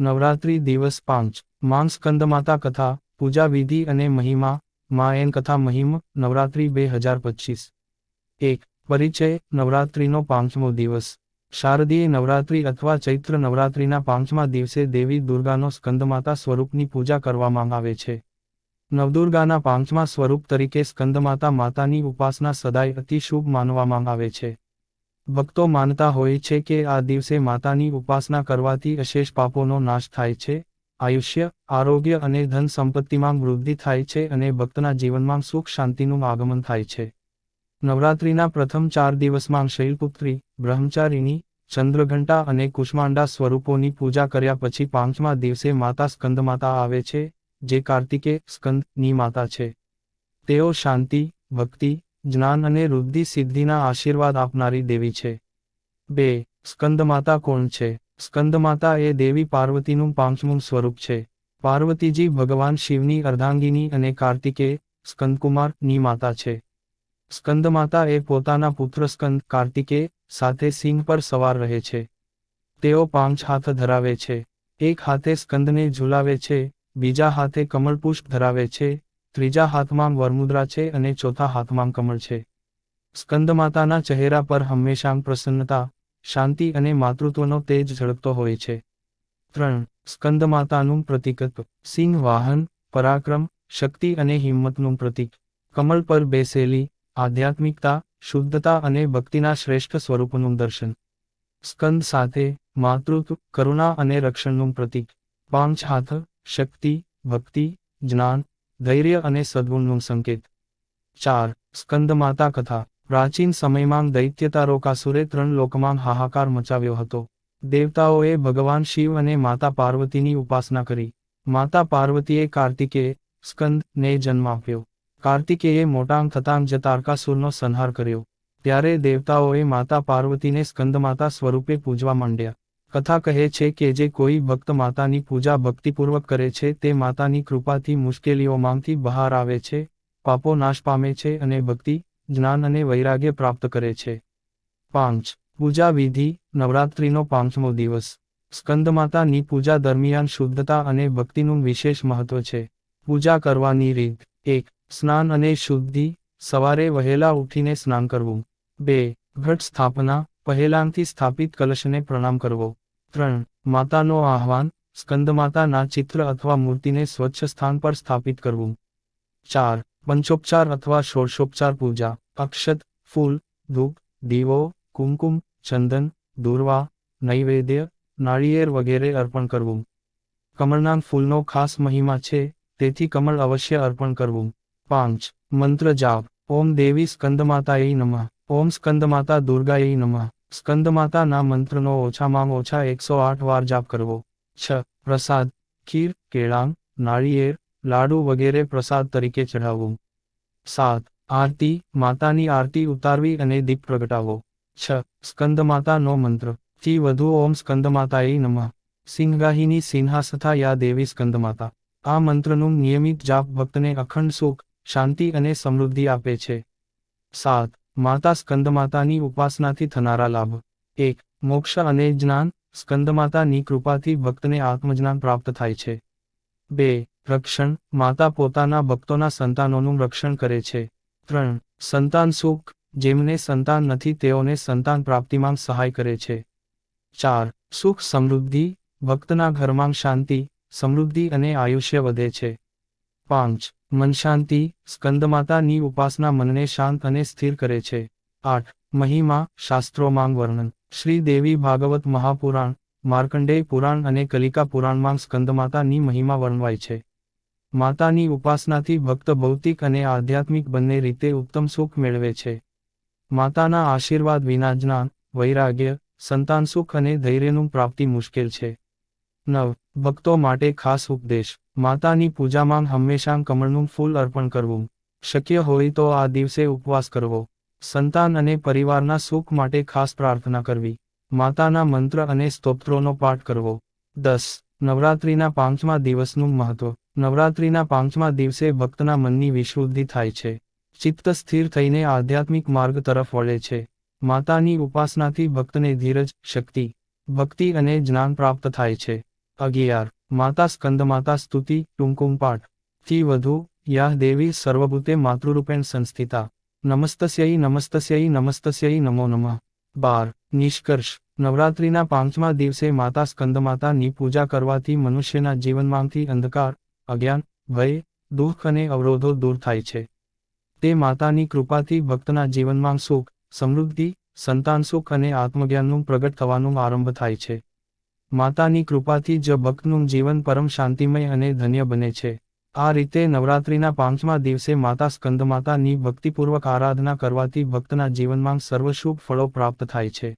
નવરાત્રિ દિવસ પાંચ. માંગ સ્કંદમાતા કથા, પૂજા વિધિ અને મહિમા, મા એન કથા મહિમ, નવરાત્રિ બે હજાર પચીસ. એક, પરિચય, નવરાત્રિનો પાંચમો દિવસ. શારદીય નવરાત્રિ અથવા ચૈત્ર નવરાત્રિના પાંચમા દિવસે દેવી દુર્ગાનો સ્કંદમાતા સ્વરૂપની પૂજા કરવામાં આવે છે. નવદુર્ગાના પાંચમા સ્વરૂપ તરીકે સ્કંદમાતા માતાની ઉપાસના સદાય અતિ શુભ માનવામાં આવે છે. ભક્તો માનતા હોય છે કે આ દિવસે માતાની ઉપાસના કરવાથી અશેષ પાપોનો નાશ થાય છે, આયુષ્ય, આરોગ્ય અને ધન સંપત્તિમાં વૃદ્ધિ થાય છે અને ભક્તના જીવનમાં સુખ શાંતિનું આગમન થાય છે. નવરાત્રિના પ્રથમ ચાર દિવસમાં શૈલપુત્રી બ્રહ્મચારિણી ચંદ્રઘંટા અને કુષ્માંડા સ્વરૂપોની પૂજા કર્યા પછી પાંચમા દિવસે માતા સ્કંદમાતા આવે છે, જે કાર્તિકે સ્કંદની માતા છે. તેઓ શાંતિ, ભક્તિ જ્ઞાન અને વૃદ્ધિ સિદ્ધિના આશીર્વાદ આપનારી દેવી છે. બે, સ્કંદમાતા કોણ છે? સ્કંદમાતા એ દેવી પાર્વતીનું પાંચમું સ્વરૂપ છે. પાર્વતીજી ભગવાન શિવની અર્ધાંગિની અને કાર્તિકે સ્કંદકુમારની માતા છે. સ્કંદમાતા એ પોતાના પુત્ર સ્કંદ કાર્તિકે સાથે સિંહ પર સવાર રહે છે. તેઓ પાંચ હાથ ધરાવે છે. એક હાથે સ્કંદને ઝુલાવે છે, બીજા હાથે કમળપુષ્પ ધરાવે છે ત્રીજા હાથમાં વરમુદ્રા છે અને ચોથા હાથમાં કમળ છે. સ્કંદમાતાના ચહેરા પર હંમેશા પ્રસન્નતા, શાંતિ અને માતૃત્વનો તેજ ઝળકતો હોય છે. ત્રણ, સ્કંદમાતાનું પ્રતિકત્વ. સિંહ વાહન, પરાક્રમ, શક્તિ અને હિંમતનું પ્રતીક. કમળ પર બેસેલી, આધ્યાત્મિકતા, શુદ્ધતા અને ભક્તિના શ્રેષ્ઠ સ્વરૂપનું દર્શન. સ્કંદ સાથે, માતૃત્વ, કરુણા અને રક્ષણનું પ્રતીક. પાંચ હાથ, શક્તિ, ભક્તિ, જ્ઞાન ધૈર્ય અને સદગુણનું સંકેત. ચાર, સ્કંદમાતા કથા. પ્રાચીન સમયમાં દૈત્યતારોકાસુરે ત્રણ લોકમાં હાહાકાર મચાવ્યો હતો. દેવતાઓએ ભગવાન શિવ અને માતા પાર્વતીની ઉપાસના કરી. માતા પાર્વતીએ કાર્તિકેય સ્કંદ ને જન્મ આપ્યો. કાર્તિકેયે મોટાંગ થતાં જ તારકાસુરનો સંહાર કર્યો. ત્યારે દેવતાઓએ માતા પાર્વતીને સ્કંદમાતા સ્વરૂપે પૂજવા માંડ્યા. કથા કહે છે કે જે કોઈ ભક્ત માતાની પૂજા ભક્તિપૂર્વક કરે છે, તે માતાની કૃપાથી મુશ્કેલીઓમાંથી બહાર આવે છે, પાપો નાશ પામે છે અને ભક્તિ, જ્ઞાન અને વૈરાગ્ય પ્રાપ્ત કરે છે. પાંચ. પૂજા વિધિ, નવરાત્રિનો પાંચમો દિવસ. સ્કંદમાતાની પૂજા દરમિયાન શુદ્ધતા અને ભક્તિનું વિશેષ મહત્વ છે. પૂજા કરવાની રીત. એક. સ્નાન અને શુદ્ધિ. સવારે વહેલા ઉઠીને સ્નાન કરવું. બે. ઘટ સ્થાપના. પહેલાંથી સ્થાપિત કલશને પ્રણામ કરવો. ત્રણ, માતાનો આહવાન, સ્કંદમાતાના ચિત્ર અથવા મૂર્તિને સ્વચ્છ સ્થાન પર સ્થાપિત કરવું. ચાર, પંચોપચાર અથવા ષોડશોપચાર પૂજા. અક્ષત, ફૂલ, ધૂપ, દીવો, કુમકુમ, ચંદન, દુર્વા, નૈવેદ્ય, નાળિયેર વગેરે અર્પણ કરવું. કમળના ફૂલનો ખાસ મહિમા છે, તેથી કમળ અવશ્ય અર્પણ કરવું. પાંચ, મંત્ર જાપ. ઓમ દેવી સ્કંદમાતાએ નમઃ. ઓમ સ્કંદમાતા દુર્ગાએ નમઃ. સ્કંદમાતાના મંત્રનો ઓછામાં ઓછા એકસો આઠ વાર જાપ કરવો. છ. પ્રસાદ. ખીર કેળાંગ નાળિયેર, લાડુ વગેરે પ્રસાદ તરીકે ચઢાવવું સાત. આરતી. માતાની આરતી ઉતારવી અને દીપ પ્રગટાવો. છ. સ્કંદમાતાનો મંત્ર. થી વધુ ઓમ સ્કંદમાતાએ નમઃ. સિંહગાહીની સિંહાસથા યા દેવી સ્કંદમાતા. આ મંત્રનું નિયમિત જાપ ભક્તને અખંડ સુખ, શાંતિ અને સમૃદ્ધિ આપે છે. સાત. માતા સ્કંદમાતાની ઉપાસનાથી થનારા લાભ. એક, મોક્ષ અને જ્ઞાન. સ્કંદમાતાની કૃપાથી ભક્તને આત્મજ્ઞાન પ્રાપ્ત થાય છે. બે, રક્ષણ. માતા પોતાના ભક્તોના સંતાનોનું રક્ષણ કરે છે. ત્રણ, સંતાન સુખ. જેમને સંતાન નથી, તેઓને સંતાન પ્રાપ્તિમાં સહાય કરે છે. ચાર, સુખ સમૃદ્ધિ. ભક્તના ઘરમાં શાંતિ, સમૃદ્ધિ અને આયુષ્ય વધે છે. પાંચ, મન શાંતિ સ્કંદમાતાની ઉપાસના મનને શાંત અને સ્થિર કરે છે. આઠ, મહિમા શાસ્ત્રોમાં વર્ણન. શ્રી દેવી ભાગવત મહાપુરાણ, માર્કંડેય પુરાણ અને કલિકા પુરાણમાં સ્કંદમાતાની મહિમા વર્ણવાય છે. માતાની ઉપાસનાથી ભક્ત ભૌતિક અને આધ્યાત્મિક બંને રીતે ઉત્તમ સુખ મેળવે છે. માતાના આશીર્વાદ વિના જ્ઞાન, વૈરાગ્ય, સંતાન સુખ અને ધૈર્યનું પ્રાપ્તિ મુશ્કેલ છે. નવ, ભક્તો માટે ખાસ ઉપદેશ. માતાની પૂજામાં હંમેશાં કમળનું ફૂલ અર્પણ કરવું. શક્ય હોય તો આ દિવસે ઉપવાસ કરવો. સંતાન અને પરિવારના સુખ માટે ખાસ પ્રાર્થના કરવી. માતાના મંત્ર અને સ્તોત્રોનો પાઠ કરવો. દસ. નવરાત્રિના પાંચમા દિવસનું મહત્વ. નવરાત્રિના પાંચમા દિવસે ભક્તના મનની વિશુદ્ધિ થાય છે. ચિત્ત સ્થિર થઈને આધ્યાત્મિક માર્ગ તરફ વળે છે. માતાની ઉપાસનાથી ભક્તને ધીરજ, શક્તિ, ભક્તિ અને જ્ઞાન પ્રાપ્ત થાય છે. અગિયાર. માતા સ્કંદમાતા સ્તુતિ, ટૂંકુમ પાઠ. થી વધુ યાહ દેવી સર્વભૂતે માતૃરૂપેણ સંસ્થિતા. નમસ્તસ્યૈ નમસ્તસ્યૈ નમસ્તસ્યૈ, નમો નમઃ. બાર, નિષ્કર્ષ. નવરાત્રિના પાંચમા દિવસે માતા સ્કંદમાતાની પૂજા કરવાથી મનુષ્યના જીવનમાંથી અંધકાર, અજ્ઞાન, ભય, દુઃખ અને અવરોધો દૂર થાય છે. તે માતાની કૃપાથી ભક્તના જીવનમાં સુખ, સમૃદ્ધિ, સંતાન સુખ અને આત્મજ્ઞાનનું પ્રગટ થવાનું આરંભ થાય છે. માતાની કૃપાથી જ ભક્તનું જીવન પરમ શાંતિમય અને ધન્ય બને છે. આ રીતે નવરાત્રિના પાંચમા દિવસે માતા સ્કંદમાતાની ભક્તિપૂર્વક આરાધના કરવાથી ભક્તના જીવનમાં સર્વશુભ ફળો પ્રાપ્ત થાય છે.